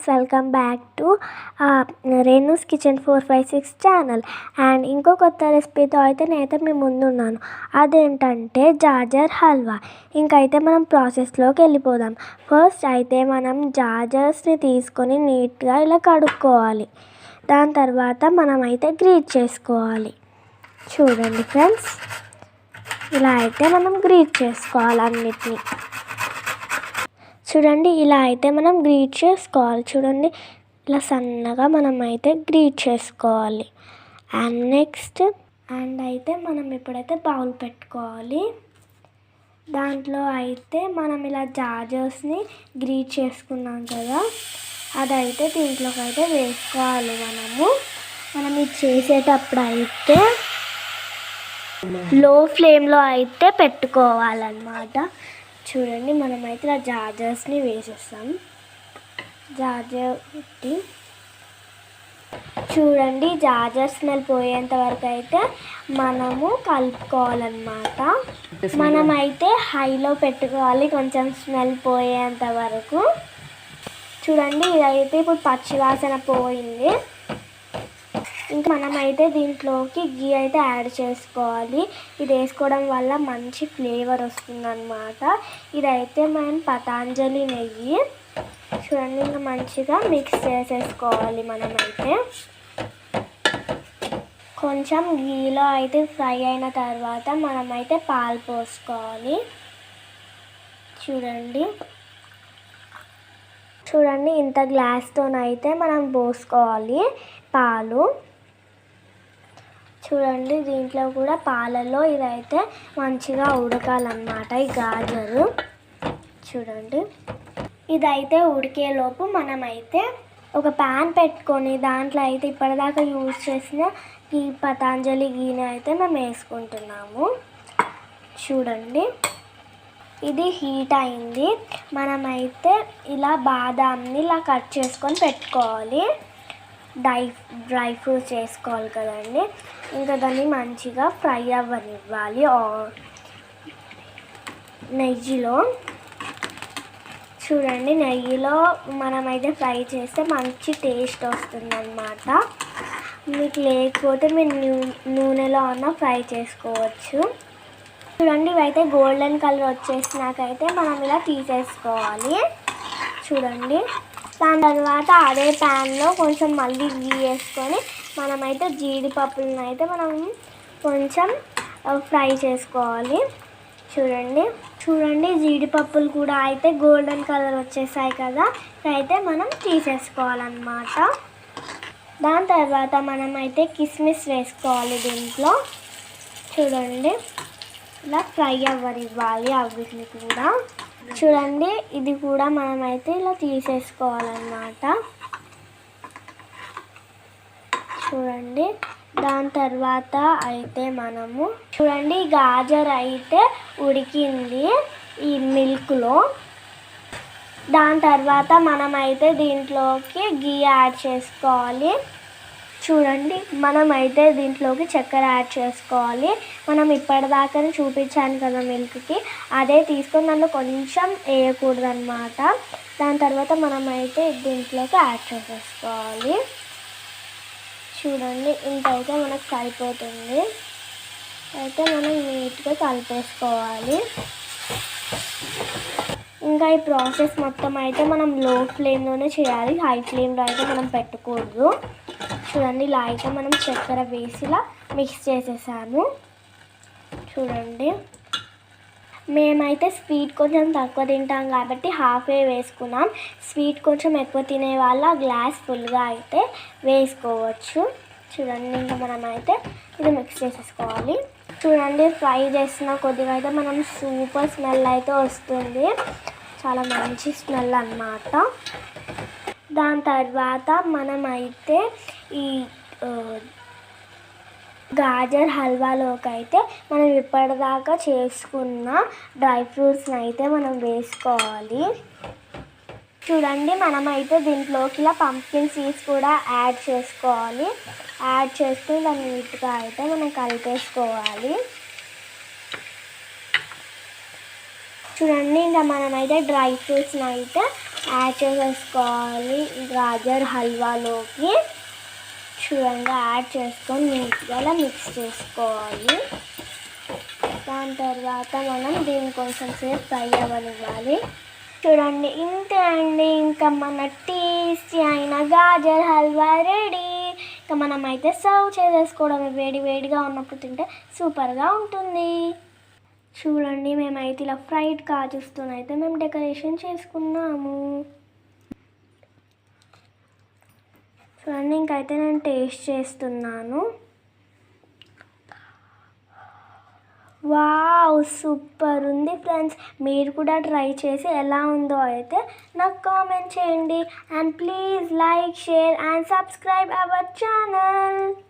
Friends welcome back to Renu's kitchen four five six channel. And ఇంకో కొత్త రెసిపీతో అయితే నేనైతే మీ ముందున్నాను. అదేంటంటే జాజర్ హల్వా. ఇంకైతే మనం ప్రాసెస్లోకి వెళ్ళిపోదాం. ఫస్ట్ అయితే మనం జాజర్స్ని తీసుకొని నీట్గా ఇలా కడుక్కోవాలి. దాని తర్వాత మనం అయితే గ్రీట్ చేసుకోవాలి. చూడండి ఫ్రెండ్స్ ఇలా అయితే మనం గ్రీట్ చేసుకోవాలి అన్నిటినీ. చూడండి ఇలా అయితే మనం గ్రీట్ చేసుకోవాలి. చూడండి ఇలా సన్నగా మనం అయితే గ్రీట్ చేసుకోవాలి. అండ్ నెక్స్ట్ అండ్ అయితే మనం ఇప్పుడైతే బౌల్ పెట్టుకోవాలి. దాంట్లో అయితే మనం ఇలా జాజర్స్ని గ్రీట్ చేసుకున్నాం కదా అదైతే దీంట్లోకి అయితే వేసుకోవాలి మనము. మనం ఇది చేసేటప్పుడు అయితే లో ఫ్లేమ్లో అయితే పెట్టుకోవాలన్నమాట. చూడండి మనమైతే ఇలా జార్జర్స్ని వేసేస్తాం. జార్జర్ పెట్టి చూడండి జార్జర్ స్మెల్ పోయేంత వరకు అయితే మనము కలుపుకోవాలన్నమాట. మనమైతే హైలో పెట్టుకోవాలి కొంచెం స్మెల్ పోయేంత వరకు. చూడండి ఇదైతే ఇప్పుడు పచ్చివాసన పోయింది. ఇంకా మనమైతే దీంట్లోకి గీ అయితే యాడ్ చేసుకోవాలి. ఇది వేసుకోవడం వల్ల మంచి ఫ్లేవర్ వస్తుందన్నమాట. ఇదైతే మనం పతాంజలి నెయ్యి. చూడండి ఇంకా మంచిగా మిక్స్ చేసేసుకోవాలి మనమైతే. కొంచెం గీలో అయితే ఫ్రై అయిన తర్వాత మనమైతే పాలు పోసుకోవాలి. చూడండి. చూడండి ఇంత గ్లాస్తోనైతే మనం పోసుకోవాలి పాలు. చూడండి దీంట్లో కూడా పాలలో ఇదైతే మంచిగా ఉడకాలన్నమాట ఈ గాజరు. చూడండి. ఇదైతే ఉడికేలోపు మనమైతే ఒక ప్యాన్ పెట్టుకొని దాంట్లో అయితే ఇప్పటిదాకా యూజ్ చేసిన ఈ పతాంజలి గీని అయితే మేము వేసుకుంటున్నాము. చూడండి. ఇది హీట్ అయింది. మనమైతే ఇలా బాదాంని ఇలా కట్ చేసుకొని పెట్టుకోవాలి. డ్రై డ్రై ఫ్రూట్స్ వేసుకోవాలి కదండి. ఇంకా దాన్ని మంచిగా ఫ్రై అవ్వనివ్వాలి. నెయ్యిలో. చూడండి నెయ్యిలో మనమైతే ఫ్రై చేస్తే మంచి టేస్ట్ వస్తుందన్నమాట. మీకు లేకపోతే మీరు నూనెలో అన్న ఫ్రై చేసుకోవచ్చు. చూడండి ఇవైతే గోల్డెన్ కలర్ వచ్చేసినాకైతే మనం ఇలా తీసేసుకోవాలి. చూడండి. దాని తర్వాత అదే ప్యాన్లో కొంచెం మళ్ళీ గీ వేసుకొని మనమైతే జీడిపప్పులను అయితే మనం కొంచెం ఫ్రై చేసుకోవాలి. చూడండి. చూడండి జీడిపప్పులు కూడా అయితే గోల్డెన్ కలర్ వచ్చేసాయి కదా. అయితే మనం తీసేసుకోవాలన్నమాట. దాని తర్వాత మనం అయితే కిస్మిస్ వేసుకోవాలి దీంట్లో. చూడండి. ఇలా ఫ్రై అవ్వనివ్వాలి అవిటిని కూడా. చూడండి ఇది కూడా మనమైతే ఇలా తీసేసుకోవాలన్నమాట. చూడండి దాని తర్వాత అయితే మనము చూడండి గాజర్ అయితే ఉడికింది ఈ మిల్క్లో. దాని తర్వాత మనమైతే దీంట్లోకి గీ యాడ్ చేసుకోవాలి. చూడండి మనమైతే దీంట్లోకి చక్కెర యాడ్ చేసుకోవాలి. మనం ఇప్పటిదాకా చూపించాను కదా మిల్క్కి. అదే తీసుకొని దాంట్లో కొంచెం వేయకూడదనమాట దాని తర్వాత మనం అయితే దీంట్లోకి యాడ్ చేసేసుకోవాలి. చూడండి ఇంత అయితే మనకు సరిపోతుంది. అయితే మనం నీట్గా కలిపేసుకోవాలి. ఇంకా ఈ ప్రాసెస్ మొత్తం అయితే మనం లో ఫ్లేమ్లోనే చేయాలి. హై ఫ్లేమ్లో అయితే మనం పెట్టకూడదు. చూడండి ఇలా అయితే మనం చక్కెర వేసిలా మిక్స్ చేసేసాము. చూడండి. మేమైతే స్వీట్ కొంచెం తక్కువ తింటాం కాబట్టి హాఫ్ ఏ వేసుకున్నాం. స్వీట్ కొంచెం ఎక్కువ తినే వాళ్ళ గ్లాస్ ఫుల్గా అయితే వేసుకోవచ్చు. చూడండి ఇంకా మనమైతే ఇది మిక్స్ చేసేసుకోవాలి. చూడండి ఫ్రై చేసిన కొద్దిగా అయితే మనం సూపర్ స్మెల్ అయితే వస్తుంది. చాలా మంచి స్మెల్ అన్నమాట. దాని తర్వాత మనమైతే ఈ గాజర్ హల్వాలోకి అయితే మనం ఇప్పటిదాకా చేసుకున్న డ్రై ఫ్రూట్స్ని అయితే మనం వేసుకోవాలి. చూడండి మనమైతే దీంట్లోకి ఇలా పంప్కిన్ సీడ్స్ కూడా యాడ్ చేసుకోవాలి. యాడ్ చేసుకుని దాన్ని నీట్గా అయితే మనం కలిపేసుకోవాలి. చూడండి ఇంకా మనమైతే డ్రై ఫ్రూట్స్ని అయితే యాడ్ చేసేసుకోవాలి. గాజర్ హల్వాలోకి చూడండి యాడ్ చేసుకొని నీట్గా ఇలా మిక్స్ చేసుకోవాలి. దాని తర్వాత మనం దీని కొంచెం సేపు ఫ్రై అవ్వనివ్వాలి. చూడండి ఇంతే అండి. ఇంకా మన టేస్టీ అయిన గాజర్ హల్వా రెడీ. ఇంకా మనం అయితే సర్వ్ చేసేసుకోవడం వేడి వేడిగా ఉన్నప్పుడు తింటే సూపర్గా ఉంటుంది. చూడండి మేమైతే ఇలా ఫ్రైడ్ కాజుస్తూనైతే మేము డెకరేషన్ చేసుకున్నాము. చూడండి ఇంకైతే నేను టేస్ట్ చేస్తున్నాను. వావ్ సూపర్ ఉంది ఫ్రెండ్స్. మీరు కూడా ట్రై చేసి ఎలా ఉందో అయితే నాకు కామెంట్ చేయండి. And please like share and subscribe our channel.